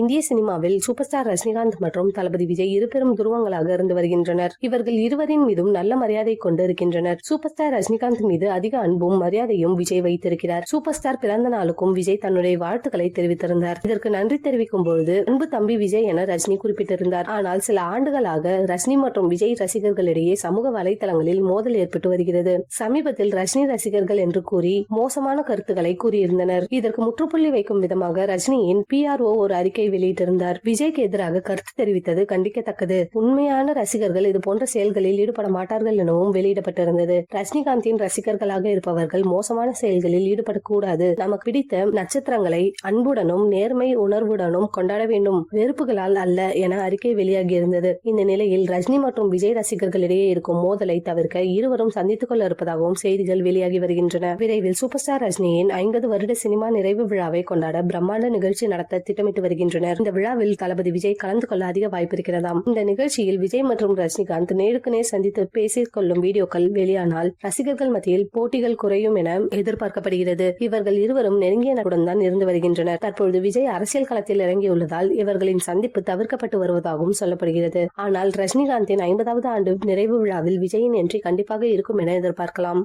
இந்திய சினிமாவில் super star Rajinikanth மற்றும் தளபதி விஜய் இருபெரும் துருவங்களாக இருந்து வருகின்றனர். இவர்கள் இருவரின் மீதும் நல்ல மரியாதை கொண்டு இருக்கின்றனர். சூப்பர் ஸ்டார் ரஜினிகாந்த் மீது அதிக அன்பும் மரியாதையும் விஜய் வைத்திருக்கிறார். சூப்பர் ஸ்டார் பிறந்த நாளுக்கும் விஜய் தன்னுடைய வாழ்த்துக்களை தெரிவித்திருந்தார். இதற்கு நன்றி தெரிவிக்கும் பொழுது அன்பு தம்பி விஜய் என ரஜினி குறிப்பிட்டிருந்தார். ஆனால் சில ஆண்டுகளாக ரஜினி மற்றும் விஜய் ரசிகர்களிடையே சமூக வலைதளங்களில் மோதல் ஏற்பட்டு வருகிறது. சமீபத்தில் ரஜினி ரசிகர்கள் என்று கூறி மோசமான கருத்துக்களை கூறியிருந்தனர். இதற்கு முற்றுப்புள்ளி வைக்கும் விதமாக ரஜினியின் பிஆர்ஓ ஒரு அறிக்கை வெளியிட்டிருந்தார். விஜய்க்கு எதிராக கருத்து தெரிவித்தது கண்டிக்கத்தக்கது. உண்மையான ரசிகர்கள் இது போன்ற செயல்களில் ஈடுபட மாட்டார்கள் எனவும் வெளியிடப்பட்டிருந்தது. ரஜினிகாந்தின் ரசிகர்களாக இருப்பவர்கள் மோசமான செயல்களில் ஈடுபடக்கூடாது. நமக்கு பிடித்த நட்சத்திரங்களை அன்புடனும் நேர்மை உணர்வுடனும் கொண்டாட வேண்டும். வெறுப்புகளால் அல்ல என அறிக்கை வெளியாகியிருந்தது. இந்த நிலையில் ரஜினி மற்றும் விஜய் ரசிகர்களிடையே இருக்கும் மோதலை தவிர்க்க இருவரும் சந்தித்துக் கொள்ள இருப்பதாகவும் செய்திகள் வெளியாகி வருகின்றன. விரைவில் சூப்பர் ஸ்டார் ரஜினியின் ஐம்பது வருட சினிமா நிறைவு விழாவை கொண்டாட பிரம்மாண்ட நிகழ்ச்சி நடத்த திட்டமிட்டு வருகின்றனர். இந்த விழாவில் தளபதி விஜய் கலந்து கொள்ள அதிக வாய்ப்பு இருக்கிறதாம். இந்த நிகழ்ச்சியில் விஜய் மற்றும் ரஜினிகாந்த் நேருக்கு நேர் சந்தித்து பேசிக் கொள்ளும் வீடியோக்கள் வெளியானால் ரசிகர்கள் மத்தியில் போட்டிகள் குறையும் என எதிர்பார்க்கப்படுகிறது. இவர்கள் இருவரும் நெருங்கிய நட்புடன் தான் இருந்து வருகின்றனர். தற்பொழுது விஜய் அரசியல் களத்தில் இறங்கியுள்ளதால் இவர்களின் சந்திப்பு தவிர்க்கப்பட்டு வருவதாகவும் சொல்லப்படுகிறது. ஆனால் ரஜினிகாந்தின் ஐம்பதாவது ஆண்டு நிறைவு விழாவில் விஜயின் என்ட்ரி கண்டிப்பாக இருக்கும் என எதிர்பார்க்கலாம்.